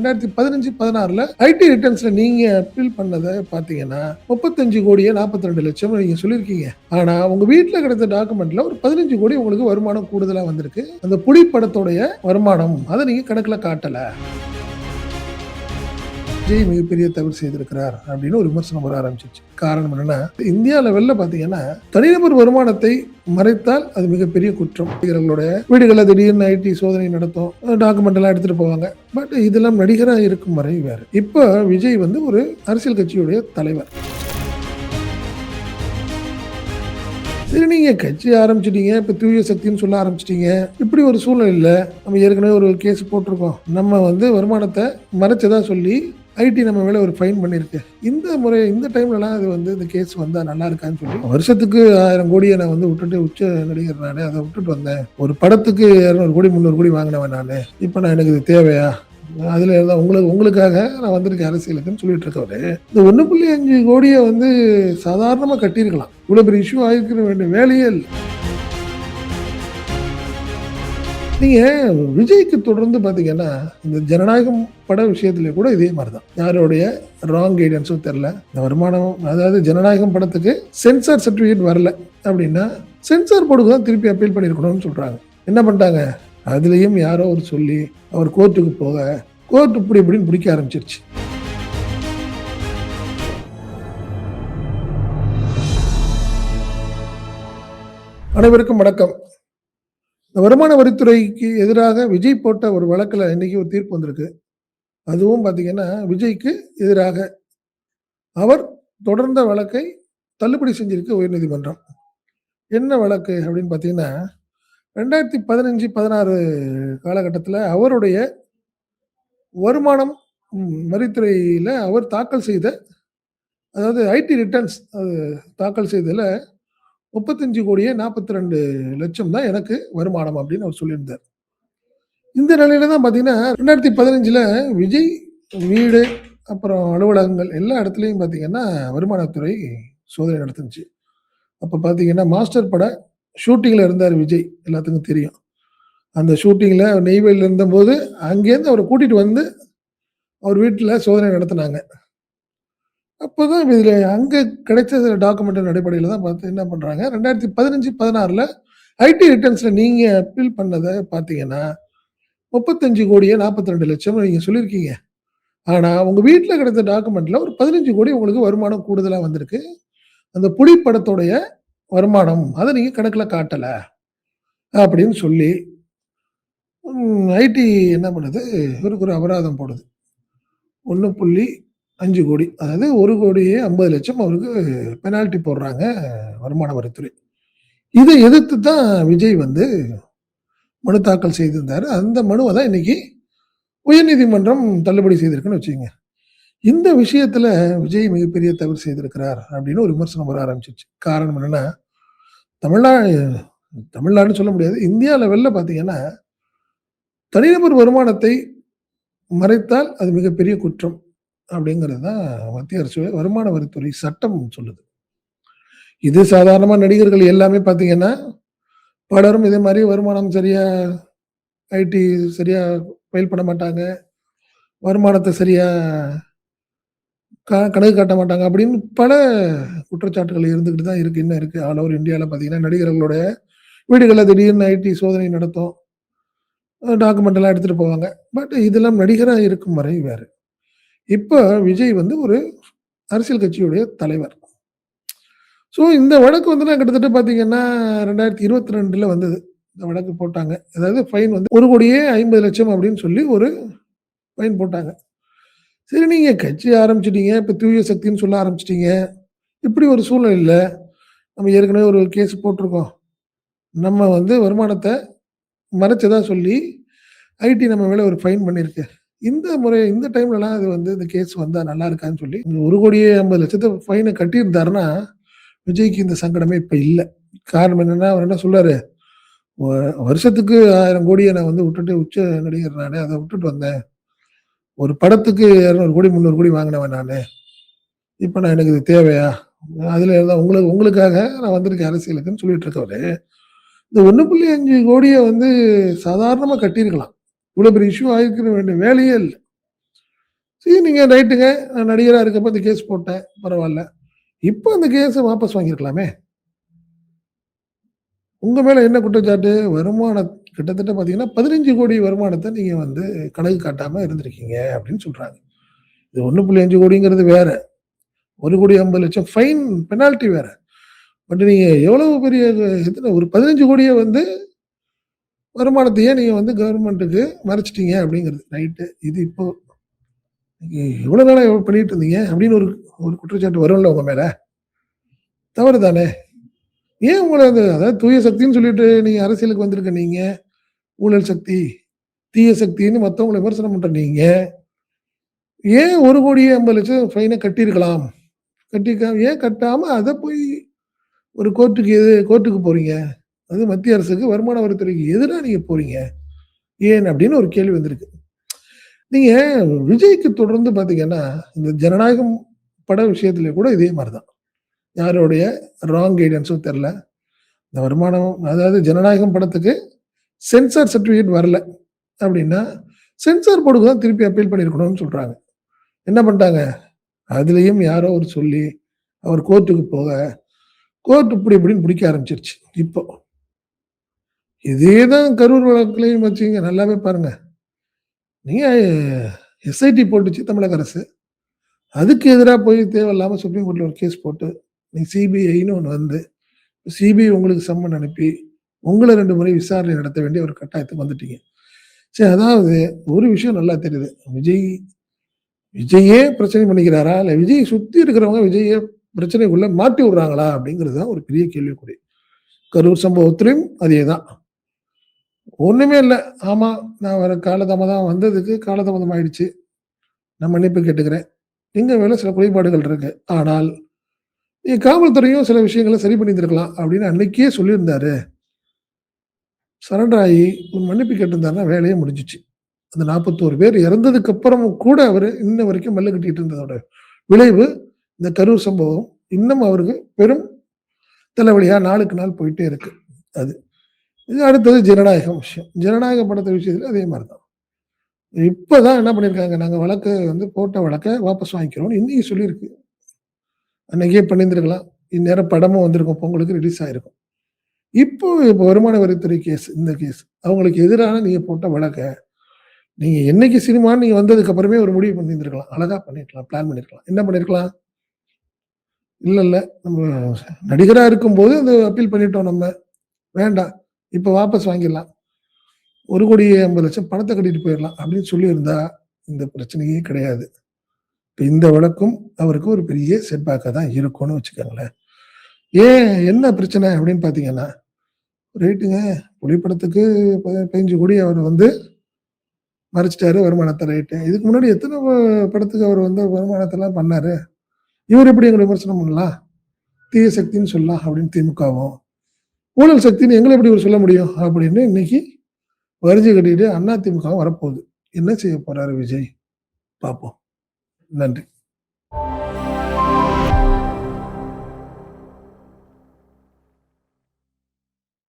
ரெண்டாயிரத்தி பதினஞ்சு பதினாறுல ஐடி ரிட்டர்ன்ஸ்ல நீங்க அப்பீல் பண்ணதை பாத்தீங்கன்னா முப்பத்தஞ்சு கோடியே நாற்பத்தி ரெண்டு லட்சம் நீங்க சொல்லியிருக்கீங்க. ஆனா உங்க வீட்டுல கிடைத்த டாக்குமெண்ட்ல ஒரு பதினஞ்சு கோடி உங்களுக்கு வருமானம் கூடுதலா வந்திருக்கு. அந்த புலி படத்தோடைய வருமானம் அதை நீங்க கணக்குல காட்டல. விஜய் மிகப்பெரிய தவறு செய்திருக்கிறார் அப்படின்னு ஒரு விமர்சனம் வர ஆரம்பிச்சிச்சு காரணம் என்னன்னா இந்தியா லெவல்ல பாத்தீங்கன்னா தனிநபர் வருமானத்தை மறைத்தால் அது மிகப்பெரிய குற்றம். நடிகர்களுடைய வீடுகளில் திடீர்னு ஐடி சோதனை நடத்தும் டாக்குமெண்ட் எல்லாம் எடுத்துட்டு போவாங்க. பட் இதெல்லாம் நடிகராக இருக்கும் வரை வேறு. இப்போ விஜய் வந்து ஒரு அரசியல் கட்சியுடைய தலைவர். சரி நீங்க கட்சி ஆரம்பிச்சிட்டீங்க இப்ப தூய சக்தின்னு சொல்ல ஆரம்பிச்சிட்டீங்க. இப்படி ஒரு சூழ்நிலையில் நம்ம ஏற்கனவே ஒரு கேஸ் போட்டிருக்கோம். நம்ம வந்து வருமானத்தை மறைச்சதா சொல்லி ஐடி நம்ம மேலே ஒரு ஃபைன் பண்ணியிருக்கு இந்த முறை இந்த டைம்லலாம் அது வந்து இந்த கேஸ் வந்தால் நல்லா இருக்கான்னு சொல்லி வருஷத்துக்கு ஆயிரம் கோடியை நான் வந்து விட்டுட்டு உச்ச நடிகர் நானே அதை விட்டுட்டு வந்தேன். ஒரு படத்துக்கு இரநூறு கோடி முந்நூறு கோடி வாங்கினவன் நான். இப்போ நான் எனக்கு இது தேவையா? அதில் இருந்தா உங்களுக்கு உங்களுக்காக நான் வந்திருக்கேன் அரசியலுக்குன்னு சொல்லிட்டு இருக்கவரு. இந்த ஒன்று புள்ளி அஞ்சு கோடியை வந்து சாதாரணமாக கட்டியிருக்கலாம். இவ்வளோ பெரிய இஷ்யூ ஆகிருக்க வேண்டிய வேலையே இல்லை. நீங்க விஜய்க்கு தொடர்ந்து பாத்தீங்கன்னா இந்த ஜனநாயகம் பட விஷயத்துல கூட இதே மாதிரி தான் யாருடைய ராங் கைடன்ஸும் தெரில இந்த வருமானம் அதாவது ஜனநாயகம் படத்துக்கு சென்சார் சர்டிஃபிகேட் வரல அப்படின்னா சென்சார் போர்டுக்கு தான் திருப்பி அப்பீல் பண்ணியிருக்கணும்னு சொல்றாங்க. என்ன பண்ணிட்டாங்க? அதுலேயும் யாரோ ஒரு சொல்லி அவர் கோர்ட்டுக்கு போக கோர்ட் இப்படி இப்படின்னு பிடிக்க ஆரம்பிச்சிருச்சு. அனைவருக்கும் வணக்கம். இந்த வருமான வரித்துறைக்கு எதிராக விஜய் போட்ட ஒரு வழக்கில் இன்னைக்கு ஒரு தீர்ப்பு வந்திருக்கு. அதுவும் பார்த்தீங்கன்னா விஜய்க்கு எதிராக அவர் தொடர்ந்த வழக்கை தள்ளுபடி செஞ்சிருக்கு உயர்நீதிமன்றம். என்ன வழக்கு அப்படின்னு பார்த்தீங்கன்னா ரெண்டாயிரத்தி பதினஞ்சு பதினாறு காலகட்டத்தில் அவருடைய வருமானம் வரித்துறையில் அவர் தாக்கல் செய்த அதாவது ஐடி ரிட்டர்ன்ஸ் அது தாக்கல் செய்ததில் முப்பத்தஞ்சு கோடியே நாற்பத்தி ரெண்டு லட்சம் தான் எனக்கு வருமானம் அப்படின்னு அவர் சொல்லியிருந்தார். இந்த நிலையில தான் பார்த்தீங்கன்னா ரெண்டாயிரத்தி பதினஞ்சில் விஜய் வீடு அப்புறம் அலுவலகங்கள் எல்லா இடத்துலையும் பார்த்தீங்கன்னா வருமானத்துறை சோதனை நடத்துனுச்சு. அப்போ பார்த்தீங்கன்னா மாஸ்டர் பட ஷூட்டிங்கில் இருந்தார் விஜய் எல்லாத்துக்கும் தெரியும். அந்த ஷூட்டிங்கில் நெய்வேலியில் இருந்தபோது அங்கேருந்து அவரை கூட்டிகிட்டு வந்து அவர் வீட்டில் சோதனை நடத்தினாங்க. அப்போ தான் இதில் அங்கே கிடைச்ச டாக்குமெண்ட் அடிப்படையில் தான் பார்த்து என்ன பண்ணுறாங்க ரெண்டாயிரத்தி பதினஞ்சு பதினாறில் ஐடி ரிட்டர்ன்ஸில் நீங்கள் அப்பீல் பண்ணதை பார்த்தீங்கன்னா முப்பத்தஞ்சு கோடியே நாற்பத்தி ரெண்டு லட்சம் நீங்கள் சொல்லியிருக்கீங்க. ஆனால் உங்கள் வீட்டில் கிடைத்த டாக்குமெண்ட்டில் ஒரு பதினஞ்சு கோடி உங்களுக்கு வருமானம் கூடுதலாக வந்திருக்கு. அந்த புலி படத்தோடைய வருமானம் அதை நீங்கள் கணக்கில் காட்டலை அப்படின்னு சொல்லி ஐடி என்ன பண்ணுது? இவருக்கு ஒரு அபராதம் போடுது. ஒன்று புள்ளி அஞ்சு கோடி அதாவது ஒரு கோடியே ஐம்பது லட்சம் அவருக்கு பெனால்ட்டி போடுறாங்க வருமான வரித்துறை. இதை எதிர்த்து தான் விஜய் வந்து மனு தாக்கல் செய்திருந்தார். அந்த மனுவை தான் இன்னைக்கு உயர்நீதிமன்றம் தள்ளுபடி செய்திருக்குன்னு வச்சுக்கோங்க. இந்த விஷயத்துல விஜய் மிகப்பெரிய தவறு செய்திருக்கிறார் அப்படின்னு ஒரு விமர்சனம் வர ஆரம்பிச்சிச்சு காரணம் என்னன்னா தமிழ்நாடு தமிழ்நாடுன்னு சொல்ல முடியாது இந்தியா லெவலில் பார்த்தீங்கன்னா தனிநபர் வருமானத்தை மறைத்தால் அது மிகப்பெரிய குற்றம். அப்படிங்கிறது தான் மத்திய அரசு வருமான வரித்துறை சட்டம் சொல்லுது. இது சாதாரணமாக நடிகர்கள் எல்லாமே பார்த்தீங்கன்னா பலரும் இதே மாதிரி வருமானம் சரியா ஐடி சரியா ஃபைல் பண்ண மாட்டாங்க வருமானத்தை சரியா க- கணக்கு காட்ட மாட்டாங்க அப்படின்னு பல குற்றச்சாட்டுகள் இருந்துக்கிட்டு தான் இருக்குது இன்னும் இருக்குது ஆல் ஓவர் இந்தியாவில் பார்த்தீங்கன்னா நடிகர்களுடைய வீடுகளில் திடீர்னு ஐடி சோதனை நடத்தும் டாக்குமெண்ட் எல்லாம் எடுத்துகிட்டு போவாங்க. பட் இதெல்லாம் நடிகராக இருக்கும் வரை வேறு. இப்போ விஜய் வந்து ஒரு அரசியல் கட்சியுடைய தலைவர். ஸோ இந்த வழக்கு வந்து நான் கிட்டத்தட்ட பார்த்தீங்கன்னா ரெண்டாயிரத்தி இருபத்தி ரெண்டில் வந்தது. இந்த வழக்கு போட்டாங்க. அதாவது ஃபைன் வந்து ஒரு கோடியே ஐம்பது லட்சம் அப்படின்னு சொல்லி ஒரு ஃபைன் போட்டாங்க. சரி நீங்கள் கட்சி ஆரம்பிச்சிட்டீங்க இப்போ தூய சக்தின்னு சொல்ல ஆரம்பிச்சிட்டீங்க. இப்படி ஒரு சூழ்நிலையில் நம்ம ஏற்கனவே ஒரு கேஸ் போட்டிருக்கோம். நம்ம வந்து வருமானத்தை மறைச்சதா சொல்லி ஐடி நம்ம மேலே ஒரு ஃபைன் பண்ணியிருக்கு. இந்த முறை இந்த டைம்லலாம் அது வந்து இந்த கேஸ் வந்தால் நல்லா இருக்கான்னு சொல்லி ஒரு கோடியே ஐம்பது லட்சத்தை ஃபைனை கட்டியிருந்தாருன்னா விஜய்க்கு இந்த சங்கடமே இப்போ இல்லை. காரணம் என்னென்னா அவர் என்ன சொல்றாரு? வருஷத்துக்கு ஆயிரம் கோடியை நான் வந்து விட்டுட்டு உச்ச நடிகர் நானே அதை விட்டுட்டு வந்தேன். ஒரு படத்துக்கு இரநூறு கோடி முந்நூறு கோடி வாங்கினவன் நான். இப்போ நான் எனக்கு இது தேவையா? அதில் இருந்தா உங்களுக்கு உங்களுக்காக நான் வந்திருக்கேன் அரசியலுக்குன்னு சொல்லிட்டு இருக்கவரு. இந்த ஒன்று புள்ளி அஞ்சு கோடியை வந்து சாதாரணமாக கட்டியிருக்கலாம். இவ்வளோ பெரிய இஷ்யூ ஆகிருக்க வேண்டிய வேலையே இல்லை. சரி நீங்கள் ரைட்டுங்க. நான் நடிகராக இருக்கப்போ இந்த கேஸ் போட்டேன். பரவாயில்ல. இப்போ அந்த கேஸை வாபஸ் வாங்கியிருக்கலாமே? உங்கள் மேலே என்ன குற்றச்சாட்டு? வருமான கிட்டத்தட்ட பார்த்தீங்கன்னா பதினஞ்சு கோடி வருமானத்தை நீங்கள் வந்து கணக்கு காட்டாமல் இருந்திருக்கீங்க அப்படின்னு சொல்கிறாங்க இது ஒன்று புள்ளி அஞ்சு கோடிங்கிறது வேற. ஒரு கோடி ஐம்பது லட்சம் ஃபைன் பெனால்ட்டி வேற. பட் நீங்கள் எவ்வளவு பெரிய எத்தனை ஒரு பதினஞ்சு கோடியை வந்து வருமானத்தையே நீங்கள் வந்து கவர்மெண்ட்டுக்கு மறைச்சிட்டீங்க அப்படிங்கிறது. ரைட்டு இது இப்போ நீங்க நாளாக நாளா பண்ணிட்டு இருந்தீங்க அப்படின்னு ஒரு ஒரு குற்றச்சாட்டு வரும்ல உங்கள் மேலே? தவறு தானே ஏன் உங்களை அந்த அதாவது தூய சக்தின்னு சொல்லிட்டு நீங்கள் அரசியலுக்கு வந்திருக்க நீங்கள் ஊழல் சக்தி தீய சக்தின்னு மற்றவங்களை விமர்சனம் பண்ணுற நீங்கள் ஏன் ஒரு கோடியே ஐம்பது லட்சம் ஃபைனை கட்டியிருக்கலாம்? கட்டிக்க ஏன் கட்டாமல் அதை போய் ஒரு கோர்ட்டுக்கு எது கோர்ட்டுக்கு போகிறீங்க அது மத்திய அரசுக்கு வருமான வரித்துறைக்கு எதிராக நீங்கள் போறீங்க. ஏன் அப்படின்னு ஒரு கேள்வி வந்திருக்கு. நீங்க விஜய்க்கு தொடர்ந்து பார்த்தீங்கன்னா இந்த ஜனநாயகம் பட விஷயத்துல கூட இதே மாதிரி தான் யாருடைய ராங் கைடன்ஸும் தெரில இந்த வருமானம் அதாவது ஜனநாயகம் படத்துக்கு சென்சார் சர்டிஃபிகேட் வரல அப்படின்னா சென்சார் போர்டுக்கு தான் திருப்பி அப்பீல் பண்ணியிருக்கணும்னு சொல்கிறாங்க என்ன பண்ணிட்டாங்க? அதுலேயும் யாரோ ஒரு சொல்லி அவர் கோர்ட்டுக்கு போக கோர்ட் இப்படி இப்படின்னு பிடிக்க ஆரம்பிச்சிருச்சு. இப்போ இதே தான் கரூர் வழக்குலையும் வச்சுங்க நல்லாவே பாருங்க. நீங்கள் எஸ்ஐடி போட்டுச்சு தமிழக அரசு. அதுக்கு எதிராக போய் தேவையில்லாமல் சுப்ரீம் கோர்ட்டில் ஒரு கேஸ் போட்டு நீ சிபிஐன்னு ஒன்று வந்து சிபிஐ உங்களுக்கு சம்மன் அனுப்பி உங்களை ரெண்டு முறை விசாரணை நடத்த வேண்டிய ஒரு கட்டாயத்துக்கு வந்துட்டீங்க. சரி அதாவது ஒரு விஷயம் நல்லா தெரியுது. விஜய் விஜயே பிரச்சனை பண்ணிக்கிறாரா? இல்லை விஜய் சுற்றி இருக்கிறவங்க விஜய பிரச்சனைக்குள்ளே மாட்டி விடுறாங்களா? அப்படிங்கிறது தான் ஒரு பெரிய கேள்விக்குறி. கரூர் சம்பவத்திலையும் அதே தான் ஒன்றுமே இல்லை. ஆமாம் நான் வர காலதாமதம் வந்ததுக்கு காலதாமதம் ஆயிடுச்சு. நான் மன்னிப்பு கேட்டுக்கிறேன். இங்கே வேலை சில குறைபாடுகள் இருக்கு. ஆனால் நீ காவல்துறையும் சில விஷயங்களை சரி பண்ணியிருந்திருக்கலாம் அப்படின்னு அன்னைக்கே சொல்லியிருந்தாரு. சரண்டர் ஆகி ஒரு மன்னிப்பு கேட்டிருந்தாருன்னா வேலையே முடிஞ்சிச்சு. அந்த நாற்பத்தோரு பேர் இறந்ததுக்கு அப்புறமும் கூட அவர் இன்ன வரைக்கும் மல்லு கட்டிட்டு இருந்ததோட விளைவு இந்த கரூர் சம்பவம் இன்னும் அவருக்கு பெரும் தலைவலியாக நாளுக்கு நாள் போயிட்டே இருக்கு. அது இது அடுத்தது ஜனநாயகம் விஷயம். ஜனநாயக படத்தை விஷயத்துல அதே மாதிரி தான் இப்போ தான் என்ன பண்ணியிருக்காங்க நாங்கள் வழக்கு வந்து போட்ட வழக்கை வாபஸ் வாங்கிக்கிறோம்னு இன்றைக்கி சொல்லியிருக்கு. அன்றைக்கே பண்ணியிருந்திருக்கலாம். இந்நேரம் படமும் வந்திருக்கும். பொங்கலுக்கு ரிலீஸ் ஆகிருக்கும் இப்போ இப்போ வருமான வரித்துறை கேஸ் இந்த கேஸ் அவங்களுக்கு எதிரான நீங்கள் போட்ட வழக்கை நீங்கள் என்னைக்கு சினிமான்னு நீங்கள் வந்ததுக்கு அப்புறமே ஒரு முடிவு பண்ணியிருந்துருக்கலாம். அழகாக பண்ணியிருக்கலாம். பிளான் பண்ணிருக்கலாம் என்ன பண்ணிருக்கலாம் இல்லை இல்லை நம்ம நடிகராக இருக்கும்போது அது அப்பீல் பண்ணிட்டோம் நம்ம. வேண்டாம். இப்போ வாபஸ் வாங்கிடலாம். ஒரு கோடி ஐம்பது லட்சம் பணத்தை கட்டிட்டு போயிடலாம் அப்படின்னு சொல்லியிருந்தா இந்த பிரச்சனையே கிடையாது. இப்போ இந்த வழக்கும் அவருக்கு ஒரு பெரிய செட்பேக்காக தான் இருக்கும்னு வச்சுக்கோங்களேன். ஏன் என்ன பிரச்சனை அப்படின்னு பார்த்தீங்கன்னா ரேட்டுங்க புலிப்படத்துக்கு பதினஞ்சு கோடி அவர் வந்து மறைச்சிட்டாரு வருமானத்தை ரைட்டு. இதுக்கு முன்னாடி எத்தனை படத்துக்கு அவர் வந்து வருமானத்தெல்லாம் பண்ணாரு? இவர் எப்படி எங்களை விமர்சனம் பண்ணலாம்? தீய சக்தின்னு சொல்லலாம் அப்படின்னு திமுகவும். ஊழல் சக்தின்னு எங்களை எப்படி இவர் சொல்ல முடியும்? அப்படின்னு இன்னைக்கு வரிஞ்சு கட்டிட்டு அண்ணா வரப்போகுது. என்ன செய்ய போறாரு விஜய்? பார்ப்போம். நன்றி.